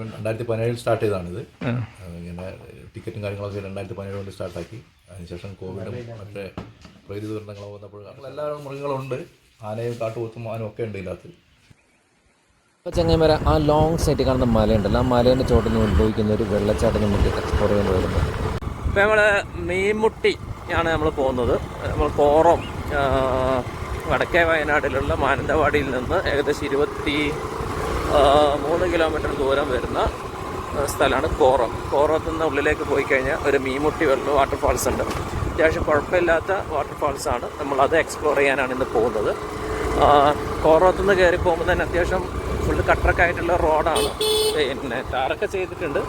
രണ്ടായിരത്തി പതിനേഴിൽ സ്റ്റാർട്ട് ചെയ്തതാണിത്. ഇങ്ങനെ ടിക്കറ്റും കാര്യങ്ങളൊക്കെ രണ്ടായിരത്തി പതിനേഴ് കൊണ്ട് സ്റ്റാർട്ടാക്കി അതിനുശേഷം കോവിഡും മറ്റേ പ്രകൃതി ദുരന്തങ്ങളോ വന്നപ്പോൾ എല്ലാ മൃഗങ്ങളുണ്ട് ആനയും കാട്ടുപോത്തും ആനും ഒക്കെ ഉണ്ട് ഇതിനകത്ത്. അപ്പോൾ ചങ്ങൈമര ആ ലോങ് സൈറ്റിൽ കാണുന്ന മലയുണ്ടല്ലോ. ആ മലേന്റെ ചോട്ടിൽ നിന്ന് ഉത്ഭവിക്കുന്ന ഒരു വെള്ളച്ചാട്ടം നമുക്ക് എക്സ്പ്ലോർ ചെയ്യാൻ വരുന്നത് ഇപ്പോൾ നമ്മൾ മീൻമുട്ടി ആണ് നമ്മൾ പോകുന്നത്. നമ്മൾ കോറം വടക്കേ വയനാട്ടിലുള്ള മാനന്തവാടിയിൽ നിന്ന് ഏകദേശം ഇരുപത്തി മൂന്ന് കിലോമീറ്റർ ദൂരം വരുന്ന സ്ഥലമാണ് കോറം. കോറത്ത് നിന്ന് ഉള്ളിലേക്ക് പോയി കഴിഞ്ഞാൽ ഒരു മീമുട്ടി വെള്ളം വാട്ടർഫാൾസ് ഉണ്ട്. അത്യാവശ്യം കുഴപ്പമില്ലാത്ത വാട്ടർഫാൾസ് ആണ്. നമ്മൾ അത് എക്സ്പ്ലോർ ചെയ്യാനാണ് ഇന്ന് പോകുന്നത്. കോറത്ത് നിന്ന് കയറി പോകുമ്പോൾ തന്നെ അത്യാവശ്യം ഫുള്ള് കട്ടറക്കായിട്ടുള്ള റോഡാണ് പിന്നെ ടാറൊക്കെ ചെയ്തിട്ടുണ്ട്.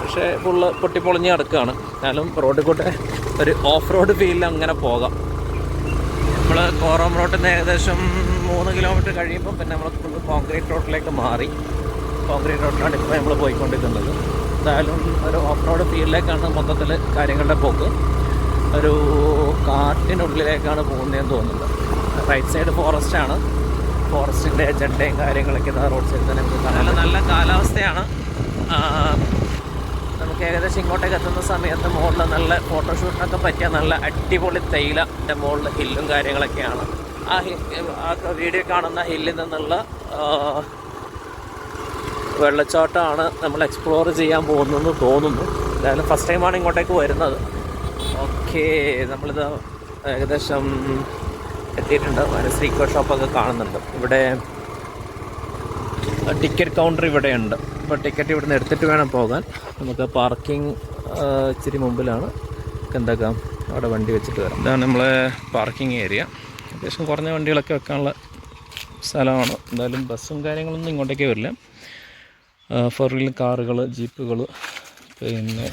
പക്ഷേ ഫുള്ള് പൊട്ടിപ്പൊളിഞ്ഞ് കിടക്കുകയാണ് എന്നാലും റോഡിൽ കൂടെ ഒരു ഓഫ് റോഡ് ഫീലിൽ അങ്ങനെ പോകാം. നമ്മൾ കോറം റോഡിൽ നിന്ന് ഏകദേശം മൂന്ന് കിലോമീറ്റർ കഴിയുമ്പോൾ പിന്നെ നമ്മൾ ഫുള്ള് കോൺക്രീറ്റ് റോഡിലേക്ക് മാറി. കോൺക്രീറ്റ് റോഡിലാണ് ഇപ്പോൾ നമ്മൾ പോയിക്കൊണ്ടിരിക്കുന്നത്. എന്തായാലും ഒരു ഓഫ് റോഡ് ഫീൽഡിലേക്കാണ് മൊത്തത്തിൽ കാര്യങ്ങളുടെ പോക്ക്. ഒരു കാട്ടിനുള്ളിലേക്കാണ് പോകുന്നതെന്ന് തോന്നുന്നത്. റൈറ്റ് സൈഡ് ഫോറസ്റ്റ് ആണ്. ഫോറസ്റ്റിന്റെ ചെണ്ടയും കാര്യങ്ങളൊക്കെ റോഡ് സൈഡിൽ തന്നെ നമുക്ക് കാണാൻ നല്ല കാലാവസ്ഥയാണ്. നമുക്ക് ഏകദേശം ഇങ്ങോട്ടേക്ക് എത്തുന്ന സമയത്ത് മുകളിൽ നല്ല ഫോട്ടോഷൂട്ടിനൊക്കെ പറ്റിയ നല്ല അടിപൊളി തേയിലന്റെ മുകളിൽ ഹില്ലും കാര്യങ്ങളൊക്കെയാണ്. ആ വീഡിയോ കാണുന്ന ഹില്ലിൽ നിന്നുള്ള വെള്ളച്ചാട്ടമാണ് നമ്മൾ എക്സ്പ്ലോർ ചെയ്യാൻ പോകുന്നതെന്ന് തോന്നുന്നു. എന്തായാലും ഫസ്റ്റ് ടൈമാണ് ഇങ്ങോട്ടേക്ക് വരുന്നത്. ഓക്കെ നമ്മളിത് ഏകദേശം എത്തിയിട്ടുണ്ട്. അതിന് സ്ലീക്കോ ഷോപ്പൊക്കെ കാണുന്നുണ്ട്. ഇവിടെ ടിക്കറ്റ് കൗണ്ടർ ഇവിടെ ഉണ്ട് അപ്പോൾ ടിക്കറ്റ് ഇവിടുന്ന് എടുത്തിട്ട് വേണം പോകാൻ. നമുക്ക് പാർക്കിംഗ് ഇച്ചിരി മുമ്പിലാണ്. എന്താക്കാം അവിടെ വണ്ടി വെച്ചിട്ട് വരാം. ഇതാണ് നമ്മളെ പാർക്കിംഗ് ഏരിയ അത്യാവശ്യം കുറഞ്ഞ വണ്ടികളൊക്കെ വെക്കാനുള്ള സ്ഥലമാണ്. എന്തായാലും ബസ്സും കാര്യങ്ങളൊന്നും ഇങ്ങോട്ടേക്ക് വരില്ല. ഫോർ വീലർ കാറുകൾ ജീപ്പുകൾ പിന്നെ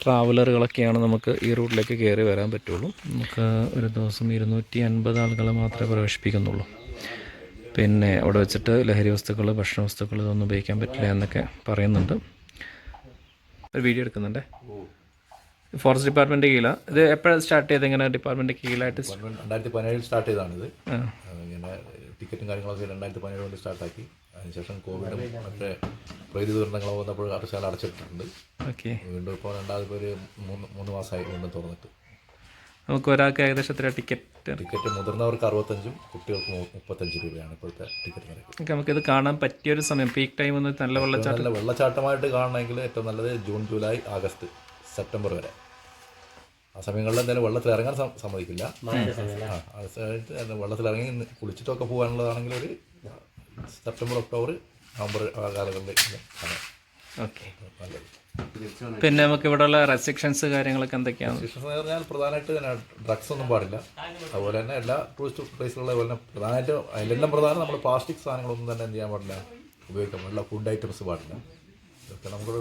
ട്രാവലറുകളൊക്കെയാണ് നമുക്ക് ഈ റൂട്ടിലേക്ക് കയറി വരാൻ പറ്റുള്ളൂ. നമുക്ക് ഒരു ദിവസം ഇരുന്നൂറ്റി അൻപത് ആളുകളെ മാത്രമേ പ്രവേശിപ്പിക്കുന്നുള്ളൂ. പിന്നെ അവിടെ വെച്ചിട്ട് ലഹരി വസ്തുക്കൾ ഭക്ഷണ വസ്തുക്കൾ ഇതൊന്നും ഉപയോഗിക്കാൻ പറ്റില്ല എന്നൊക്കെ പറയുന്നുണ്ട്. ഒരു വീഡിയോ എടുക്കുന്നുണ്ടേ? ഫോറസ്റ്റ് ഡിപ്പാർട്ട്മെന്റ് കീഴിലാണ് ഇത് എപ്പോഴാണ് സ്റ്റാർട്ട് ചെയ്ത് ഇങ്ങനെ ഡിപ്പാർട്ട്മെന്റ് കീഴിലായിട്ട് രണ്ടായിരത്തി പതിനേഴിൽ സ്റ്റാർട്ട് ചെയ്തതാണിത് ആ. ഇങ്ങനെ ടിക്കറ്റും കാര്യങ്ങളൊക്കെ രണ്ടായിരത്തി പതിനേഴ് കൊണ്ട് സ്റ്റാർട്ടാക്കി അതിനുശേഷം കോവിഡും മറ്റേ പ്രകൃതി ദുരന്തങ്ങളോ വന്നപ്പോൾ അടച്ചാൽ അടച്ചിട്ടുണ്ട് ഓക്കെ വീണ്ടും ഇപ്പോൾ രണ്ടാമത് പേര് ഒരു മൂന്ന് മൂന്ന് മാസമായി വീണ്ടും തുറന്നിട്ട്. നമുക്ക് ഒരാൾക്ക് ഏകദേശം എത്ര ടിക്കറ്റ് ടിക്കറ്റ് മുതിർന്നവർക്ക് അറുപത്തഞ്ചും കുട്ടികൾക്ക് മുപ്പത്തഞ്ച് രൂപയാണ് ഇപ്പോഴത്തെ ടിക്കറ്റ് നിരക്ക്. നമുക്കിത് കാണാൻ പറ്റിയ ഒരു സമയം. പീക്ക് ടൈം ഒന്ന് നല്ല വെള്ളച്ചാട്ടം. നല്ല വെള്ളച്ചാട്ടമായിട്ട് കാണണമെങ്കിൽ ഏറ്റവും നല്ലത് ജൂൺ ജൂലൈ ആഗസ്റ്റ്. സെപ്റ്റംബർ വരെ. ആ സമയങ്ങളിൽ എന്തായാലും വെള്ളത്തിൽ ഇറങ്ങാൻ സമ്മതിക്കില്ല. ആ ആ സമയത്ത് വെള്ളത്തിൽ ഇറങ്ങി കുളിച്ചിട്ടൊക്കെ പോകാനുള്ളതാണെങ്കിൽ ഒരു സെപ്റ്റംബർ ഒക്ടോബർ നവംബർ ആ കാലങ്ങളിൽ കാണാം. ഓക്കെ. നല്ലത്. പിന്നെ നമുക്ക് ഇവിടെയുള്ള റെസ്ട്രിക്ഷൻസ് കാര്യങ്ങളൊക്കെ എന്തൊക്കെയാണ്? റെസ്ട്രിക്ഷൻസ് എന്ന് പറഞ്ഞാൽ പ്രധാനമായിട്ട് ഡ്രഗ്സ് ഒന്നും പാടില്ല. അതുപോലെ തന്നെ എല്ലാ ടൂറിസ്റ്റ് പ്ലേസുകളിലെ പോലെ തന്നെ പ്രധാനമായിട്ട് അതിലെല്ലാം പ്രധാനം നമ്മൾ പ്ലാസ്റ്റിക് സാധനങ്ങളൊന്നും തന്നെ എന്ത് ചെയ്യാൻ പാടില്ല. ഉപയോഗിക്കാൻ പാടില്ല. ഫുഡ് ഐറ്റംസ് പാടില്ല. ഇതൊക്കെ നമുക്കൊരു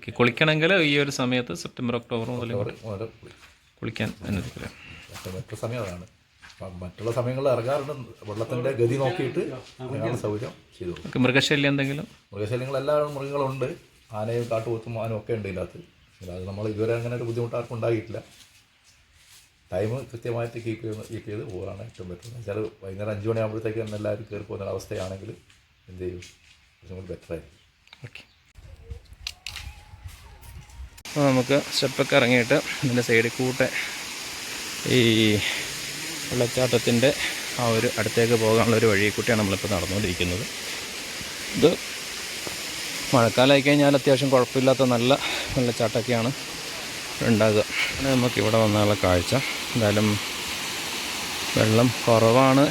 ഓക്കെ കുളിക്കണമെങ്കിൽ ഈ ഒരു സമയത്ത് സെപ്റ്റംബർ ഒക്ടോബർ മുതൽ കുളിക്കാൻ അനുവദിക്കില്ല. പക്ഷേ മറ്റു സമയം അതാണ് മറ്റുള്ള സമയങ്ങളിൽ ഇറങ്ങാറുണ്ട്. വെള്ളത്തിന്റെ ഗതി നോക്കിയിട്ട് സൗകര്യം ചെയ്തു മൃഗശല്യം എന്തെങ്കിലും? മൃഗശല്യങ്ങൾ എല്ലാ മൃഗങ്ങളുണ്ട്. ആനയും കാട്ടുപോത്തും ആനും ഒക്കെ ഉണ്ട് ഇതിനകത്ത്. അത് നമ്മൾ ഇതുവരെ അങ്ങനെ ഒരു ബുദ്ധിമുട്ട് ആർക്കും ഉണ്ടായിട്ടില്ല. ടൈം കൃത്യമായിട്ട് കീപ്പ് ചെയ്ത് കീപ്പ് ചെയ്ത് പോകാനാണ് ഏറ്റവും ബെറ്റർ. വെച്ചാൽ വൈകുന്നേരം അഞ്ച് മണിയാകുമ്പോഴത്തേക്ക് തന്നെ എല്ലാവരും കയറി പോകുന്ന അവസ്ഥയാണെങ്കിൽ എന്ത് ചെയ്യും? കുറച്ചും കൂടി ബെറ്ററായിരിക്കും. ഓക്കെ. അപ്പോൾ നമുക്ക് സ്റ്റെപ്പൊക്കെ ഇറങ്ങിയിട്ട് ഇതിന്റെ സൈഡിൽ കൂട്ടെ ഈ വെള്ളച്ചാട്ടത്തിന്റെ ആ ഒരു അടുത്തേക്ക് പോകാനുള്ള ഒരു വഴി കൂട്ടിയാണ് നമ്മളിപ്പോൾ നടന്നുകൊണ്ടിരിക്കുന്നത്. ഇത് മഴക്കാലമായി കഴിഞ്ഞാൽ അത്യാവശ്യം കുഴപ്പമില്ലാത്ത നല്ല വെള്ളച്ചാട്ടമൊക്കെയാണ് ഉണ്ടാകുക. അങ്ങനെ നമുക്ക് ഇവിടെ വന്നുള്ള കാഴ്ച. എന്തായാലും വെള്ളം കുറവാണ്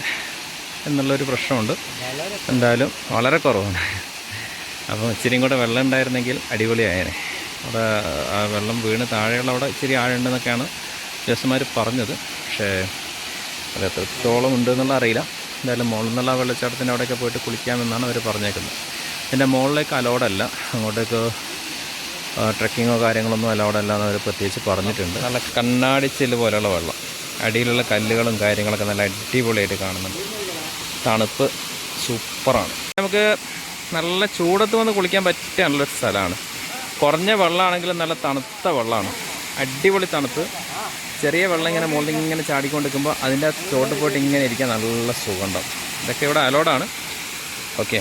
എന്നുള്ളൊരു പ്രശ്നമുണ്ട്. എന്തായാലും വളരെ കുറവാണ്. അപ്പോൾ ഇച്ചിരിയും കൂടെ വെള്ളം ഉണ്ടായിരുന്നെങ്കിൽ അടിപൊളിയായേനെ. അവിടെ ആ വെള്ളം വീണ് താഴെയുള്ള അവിടെ ഇച്ചിരി ആഴുണ്ടെന്നൊക്കെയാണ് ജസ്മാർ പറഞ്ഞത്. പക്ഷേ അത് എത്രത്തോളം ഉണ്ട് എന്നുള്ള അറിയില്ല. എന്തായാലും മുകളിൽ നിന്നുള്ള വെള്ളച്ചാട്ടത്തിന്റെ അവിടെയൊക്കെ പോയിട്ട് കുളിക്കാമെന്നാണ് അവർ പറഞ്ഞേക്കുന്നത്. എന്റെ മുകളിലേക്ക് അലോഡല്ല അങ്ങോട്ടേക്ക് ട്രക്കിങ്ങോ കാര്യങ്ങളൊന്നും അലോഡല്ല എന്ന് പ്രത്യേകിച്ച് പറഞ്ഞിട്ടുണ്ട്. നല്ല കണ്ണാടിച്ചിൽ പോലെയുള്ള വെള്ളം. അടിയിലുള്ള കല്ലുകളും കാര്യങ്ങളൊക്കെ നല്ല അടിപൊളിയായിട്ട് കാണുന്നുണ്ട്. തണുപ്പ് സൂപ്പറാണ്. നമുക്ക് നല്ല ചൂടത്ത് വന്ന് കുളിക്കാൻ പറ്റിയ നല്ലൊരു സ്ഥലമാണ്. കുറഞ്ഞ വെള്ളമാണെങ്കിലും നല്ല തണുത്ത വെള്ളമാണ്. അടിപൊളി തണുപ്പ്. ചെറിയ വെള്ളം ഇങ്ങനെ മുകളിൽ ഇങ്ങനെ ചാടിക്കൊണ്ടിരിക്കുമ്പോൾ അതിന്റെ ചോട്ട് പോയിട്ട് ഇങ്ങനെ ഇരിക്കാൻ നല്ല സുഖമുണ്ടാവും. ഇതൊക്കെ ഇവിടെ അലോഡാണ്. ഓക്കെ.